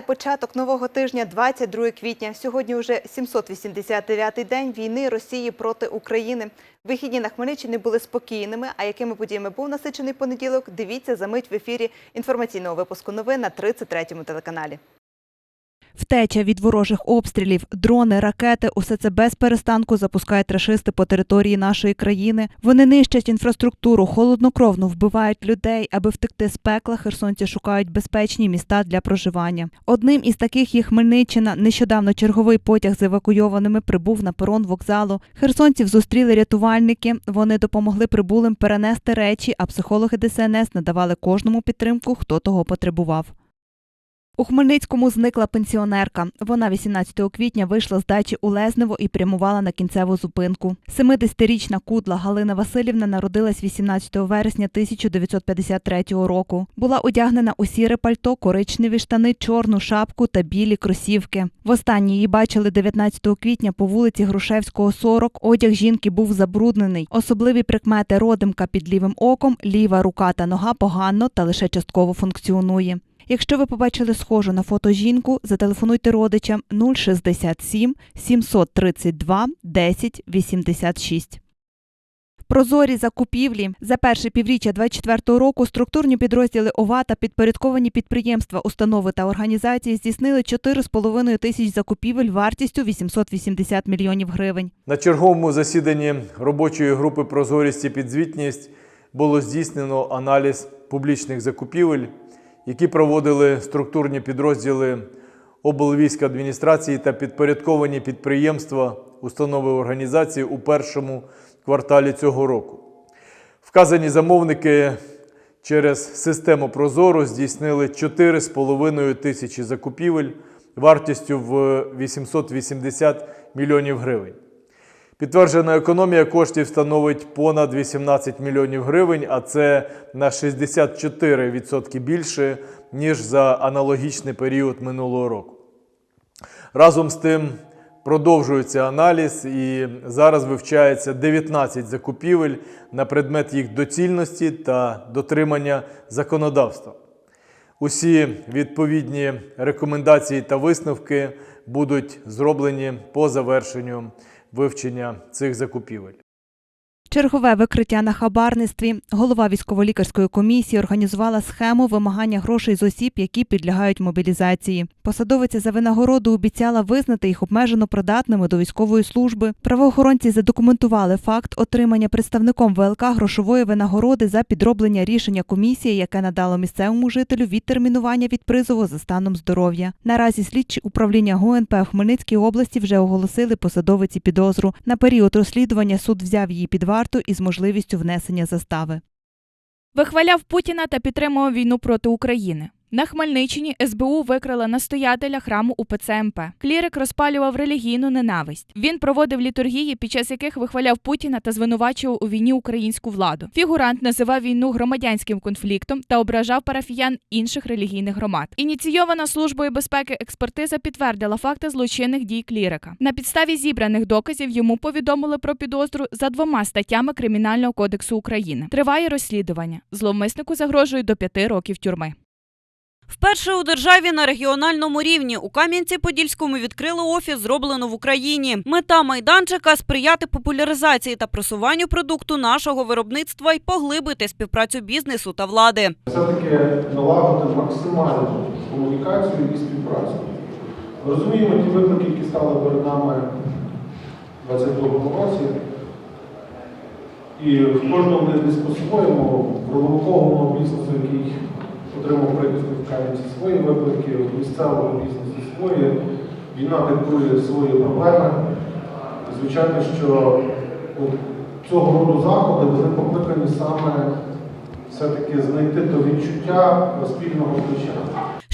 Вітаю початок нового тижня, 22 квітня. Сьогодні вже 789-й день війни Росії проти України. Вихідні на Хмельниччині були спокійними. А якими подіями був насичений понеділок? Дивіться за мить в ефірі інформаційного випуску новин на 33-му телеканалі. Втеча від ворожих обстрілів, дрони, ракети усе це без перестанку запускають рашисти по території нашої країни. Вони нищать інфраструктуру, холоднокровно вбивають людей. Аби втекти з пекла, херсонці шукають безпечні міста для проживання. Одним із таких є Хмельниччина. Нещодавно черговий потяг з евакуйованими прибув на перон вокзалу. Херсонців зустріли рятувальники. Вони допомогли прибулим перенести речі, а психологи ДСНС надавали кожному підтримку, хто того потребував. У Хмельницькому зникла пенсіонерка. Вона 18 квітня вийшла з дачі у Лезнево і прямувала на кінцеву зупинку. 70-річна кудла Галина Васильівна народилась 18 вересня 1953 року. Була одягнена у сіре пальто, коричневі штани, чорну шапку та білі кросівки. Востаннє її бачили 19 квітня по вулиці Грушевського, 40. Одяг жінки був забруднений. Особливі прикмети родимка під лівим оком, ліва рука та нога погано та лише частково функціонує. Якщо ви побачили схожу на фото жінку, зателефонуйте родичам 067 732 10 86. Прозорі закупівлі за перше півріччя 2024 року структурні підрозділи ОВА та підпорядковані підприємства, установи та організації здійснили 4,5 тисяч закупівель вартістю 880 мільйонів гривень. На черговому засіданні робочої групи Прозорість і підзвітність було здійснено аналіз публічних закупівель, які проводили структурні підрозділи облвійськ адміністрації та підпорядковані підприємства, установи організації у першому кварталі цього року. Вказані замовники через систему Прозоро здійснили 4,5 тисячі закупівель вартістю в 880 мільйонів гривень. Підтверджена економія коштів становить понад 18 мільйонів гривень, а це на 64% більше, ніж за аналогічний період минулого року. Разом з тим продовжується аналіз і зараз вивчається 19 закупівель на предмет їх доцільності та дотримання законодавства. Усі відповідні рекомендації та висновки будуть зроблені по завершенню вивчення цих закупівель. Чергове викриття на хабарництві. Голова військово-лікарської комісії організувала схему вимагання грошей з осіб, які підлягають мобілізації. Посадовиця за винагороду обіцяла визнати їх обмежено придатними до військової служби. Правоохоронці задокументували факт отримання представником ВЛК грошової винагороди за підроблення рішення комісії, яке надало місцевому жителю відтермінування від призову за станом здоров'я. Наразі слідчі управління ГУНП в Хмельницькій області вже оголосили посадовиці підозру. На період розслідування суд взяв її під варту із можливістю внесення застави. Вихваляв Путіна та підтримував війну проти України. На Хмельниччині СБУ викрила настоятеля храму УПЦ МП. Клірик розпалював релігійну ненависть. Він проводив літургії, під час яких вихваляв Путіна та звинувачував у війні українську владу. Фігурант називав війну громадянським конфліктом та ображав парафіян інших релігійних громад. Ініційована службою безпеки експертиза підтвердила факти злочинних дій клірика. На підставі зібраних доказів йому повідомили про підозру за двома статтями Кримінального кодексу України. Триває розслідування. Зловмиснику загрожує до п'яти років тюрми. Вперше у державі на регіональному рівні у Кам'янці-Подільському відкрили офіс, зроблено в Україні. Мета майданчика сприяти популяризації та просуванню продукту нашого виробництва і поглибити співпрацю бізнесу та влади. все-таки налагодити максимальну комунікацію і співпрацю. Розуміємо ті виклики, які стали перед нами у 2022 році. І в кожному вони десь по-своєму, в прилавковому бізнесу, який отримав приписку в Кам'янці свої виклики, в місцевому бізнесі свої, війна диктує свої проблеми. Звичайно, що от цього роду заходи вони покликані саме все-таки знайти то відчуття спільного плеча.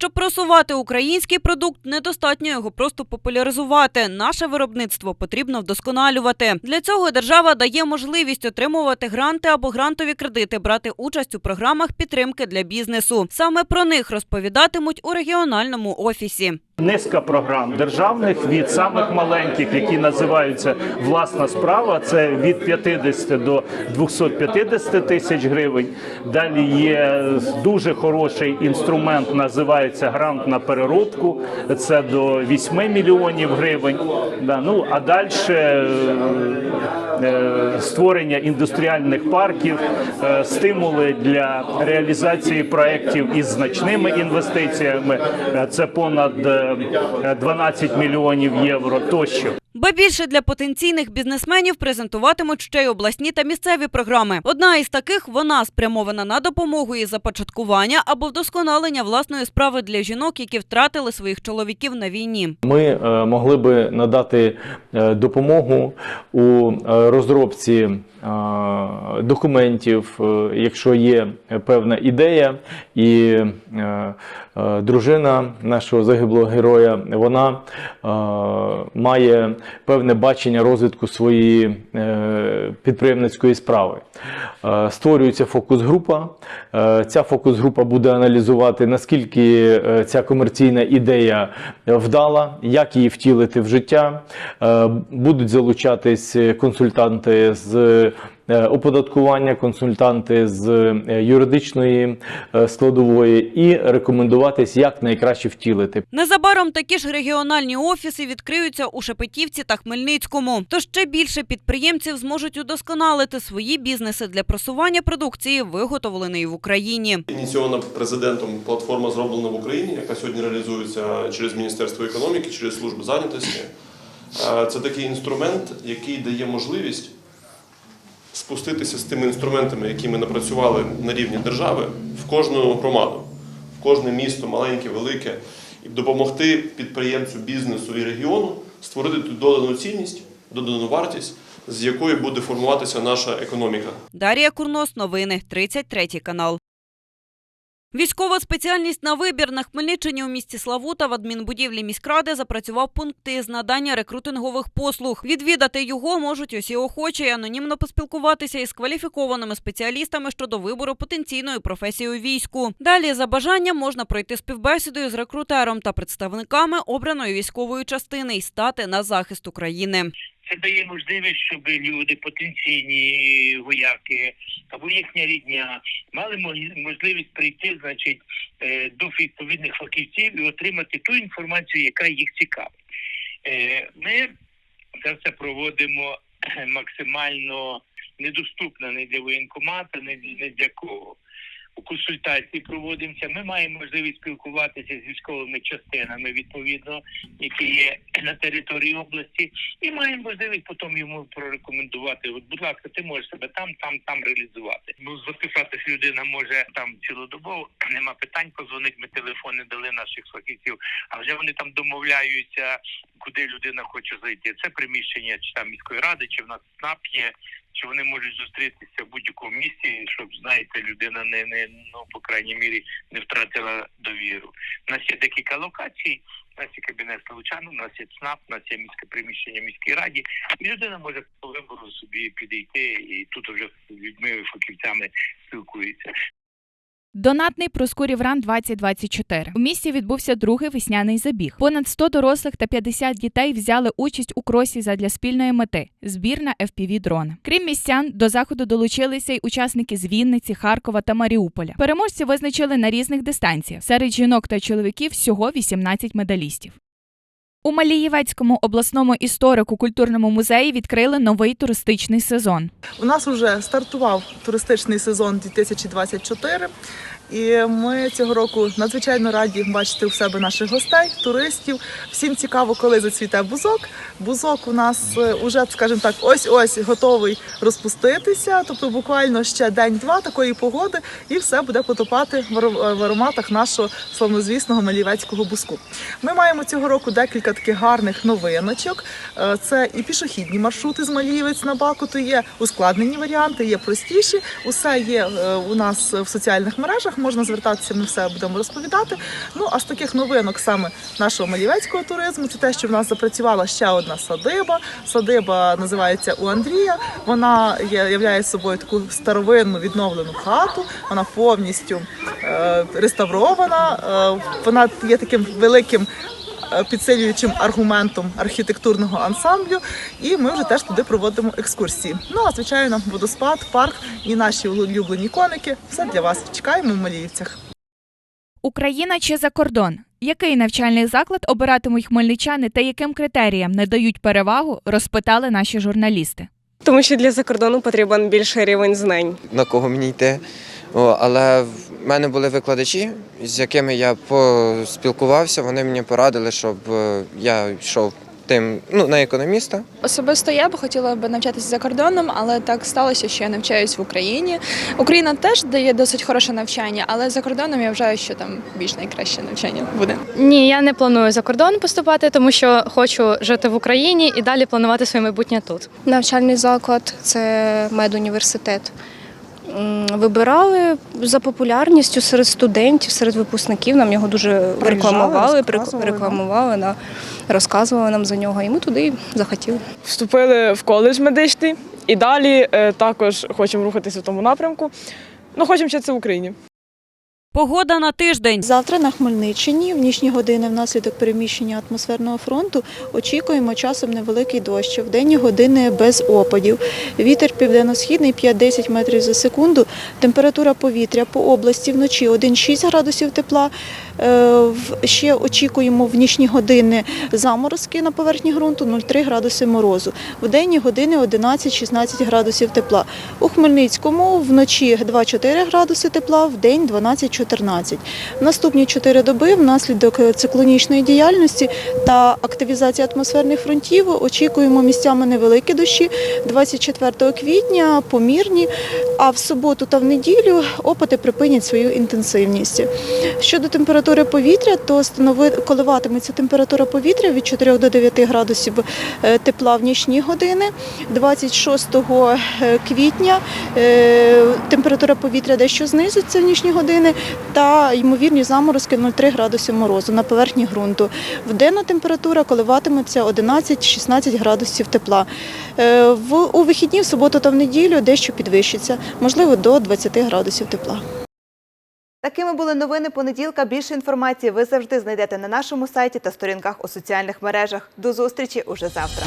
Щоб просувати український продукт, недостатньо його просто популяризувати. Наше виробництво потрібно вдосконалювати. Для цього держава дає можливість отримувати гранти або грантові кредити, брати участь у програмах підтримки для бізнесу. Саме про них розповідатимуть у регіональному офісі. Низка програм державних від самих маленьких, які називаються власна справа, це від 50 до 250 тисяч гривень. Далі є дуже хороший інструмент, називається грант на переробку. Це до 8 мільйонів гривень. Ну а далі створення індустріальних парків, е, стимули для реалізації проєктів із значними інвестиціями. Е, Це понад е, 12 мільйонів євро тощо. Ба більше для потенційних бізнесменів презентуватимуть ще й обласні та місцеві програми. Одна із таких вона спрямована на допомогу і започаткування або вдосконалення власної справи для жінок, які втратили своїх чоловіків на війні. Ми е, могли би надати е, допомогу у е, розробці документів, якщо є певна ідея, і дружина нашого загиблого героя, вона має певне бачення розвитку своєї е, підприємницької справи. Е, Створюється фокус-група. Е, Ця фокус-група буде аналізувати, наскільки ця комерційна ідея вдала, як її втілити в життя. Будуть залучатись консультанти з оподаткування, консультанти з е, юридичної е, складової і рекомендуватись, як найкраще втілити. Незабаром такі ж регіональні офіси відкриються у Шепетівці та Хмельницькому. Тож ще більше підприємців зможуть удосконалити свої бізнеси для просування продукції, виготовленої в Україні. Ініційована президентом платформа зроблена в Україні, яка сьогодні реалізується через Міністерство економіки, через службу зайнятості. Е, Це такий інструмент, який дає можливість спуститися з тими інструментами, які ми напрацювали на рівні держави, в кожну громаду, в кожне місто, маленьке, велике, і допомогти підприємцю, бізнесу і регіону створити ту додану цінність, додану вартість, з якої буде формуватися наша економіка. Дарія Курнос, новини, 33 канал. Військова спеціальність на вибір на Хмельниччині у місті Славута в адмінбудівлі міськради запрацював пункти з надання рекрутингових послуг. Відвідати його можуть усі охочі анонімно поспілкуватися із кваліфікованими спеціалістами щодо вибору потенційної професії у війську. Далі за бажанням можна пройти співбесідою з рекрутером та представниками обраної військової частини і стати на захист України. Це дає можливість, щоб люди, потенційні вояки або їхня рідня, мали можливість прийти, значить, е, до відповідних фахівців і отримати ту інформацію, яка їх цікавить. Е, Ми це все проводимо максимально недоступно не для воєнкомата, не не для кого. Консультації проводимося. Ми маємо можливість спілкуватися з військовими частинами, відповідно, які є на території області, і маємо можливість потім йому прорекомендувати. От, будь ласка, ти можеш себе там, там, там реалізувати. Ну, записатись людина може там цілодобово, нема питань, позвонить, ми телефони дали наших фахівців, а вже вони там домовляються, куди людина хоче зайти. Це приміщення чи там міської ради, чи в нас СНАП є. Чи вони можуть зустрітися в будь-якому місці, щоб знаєте, людина не не ну по крайній мірі не втратила довіру. У нас є декілька локацій. У нас є кабінет Лучану, у нас є ЦНАП, у нас є міське приміщення в міській раді, і людина може по вибору собі підійти і тут вже з людьми, фахівцями спілкується. Донатний Проскурів Ран 2024. У місті відбувся другий весняний забіг. Понад 100 дорослих та 50 дітей взяли участь у кросі задля спільної мети збір на fpv дрон. Крім містян, до заходу долучилися й учасники з Вінниці, Харкова та Маріуполя. Переможці визначили на різних дистанціях. Серед жінок та чоловіків всього 18 медалістів. У Малієвецькому обласному історико-культурному музеї відкрили новий туристичний сезон. У нас вже стартував туристичний сезон 2024, і ми цього року надзвичайно раді бачити у себе наших гостей, туристів. Всім цікаво, коли зацвіте бузок. Бузок у нас е, уже, скажімо так, ось-ось готовий розпуститися. Тобто буквально ще день-два такої погоди, і все буде потопати в ароматах нашого славнозвісного малівецького бузку. Ми маємо цього року декілька таких гарних новиночок. Е, Це і пішохідні маршрути з Малієвець на Бакуту, є ускладнені варіанти, є простіші. Усе є е, у нас в соціальних мережах. Можна звертатися, ми все будемо розповідати. Ну а з таких новинок саме нашого малівецького туризму, це те, що в нас запрацювала ще одна садиба. Садиба називається у Андрія. Вона являє собою таку старовинну відновлену хату. Вона повністю е, реставрована. Е, вона є таким великим підсилюючим аргументом архітектурного ансамблю. І ми вже теж туди проводимо екскурсії. Ну а звичайно, водоспад, парк і наші улюблені коники. Все для вас. Чекаємо в Маліївцях. Україна чи за кордон? Який навчальний заклад обиратимуть хмельничани та яким критеріям не дають перевагу, розпитали наші журналісти. Тому що для закордону потрібен більший рівень знань. на кого мені йти. О, але в мене були викладачі, з якими я поспілкувався. Вони мені порадили, щоб е, я йшов тим ну, на економіста. Особисто я б хотіла б навчатися за кордоном, але так сталося, що я навчаюсь в Україні. Україна теж дає досить хороше навчання, але за кордоном я вважаю, що там більш найкраще навчання буде. Ні, я не планую за кордон поступати, тому що хочу жити в Україні і далі планувати своє майбутнє тут. Навчальний заклад це медуніверситет. Вибирали за популярністю серед студентів, серед випускників. Нам його дуже рекламували, розказували, рекламували, да, розказували нам за нього, і ми туди захотіли. Вступили в коледж медичний і далі е, також хочемо рухатися в тому напрямку. Ну, хочемо вчитися в Україні. Погода на тиждень. Завтра на Хмельниччині в нічні години внаслідок переміщення атмосферного фронту очікуємо часом невеликий дощ. В денні години без опадів. Вітер південно-східний 5-10 метрів за секунду. Температура повітря по області вночі 1,6 градусів тепла. Е, Ще очікуємо в нічні години заморозки на поверхні ґрунту 0,3 градуси морозу. В денні години 11-16 градусів тепла. У Хмельницькому вночі 2-4 градуси тепла, в день 12-14. Наступні 4 доби внаслідок циклонічної діяльності та активізації атмосферних фронтів очікуємо місцями невеликі дощі 24 квітня, помірні, а в суботу та в неділю опади припинять свою інтенсивність. Щодо температури повітря, то коливатиметься температура повітря від 4 до 9 градусів е, тепла в нічні години. 26 квітня е, температура повітря дещо знизиться в нічні години та ймовірні заморозки 0,3 градуси морозу на поверхні ґрунту. Вденна температура коливатиметься 11-16 градусів тепла. Е, у вихідні, в суботу та в неділю дещо підвищиться, можливо, до 20 градусів тепла. Такими були новини понеділка. Більше інформації ви завжди знайдете на нашому сайті та сторінках у соціальних мережах. До зустрічі уже завтра.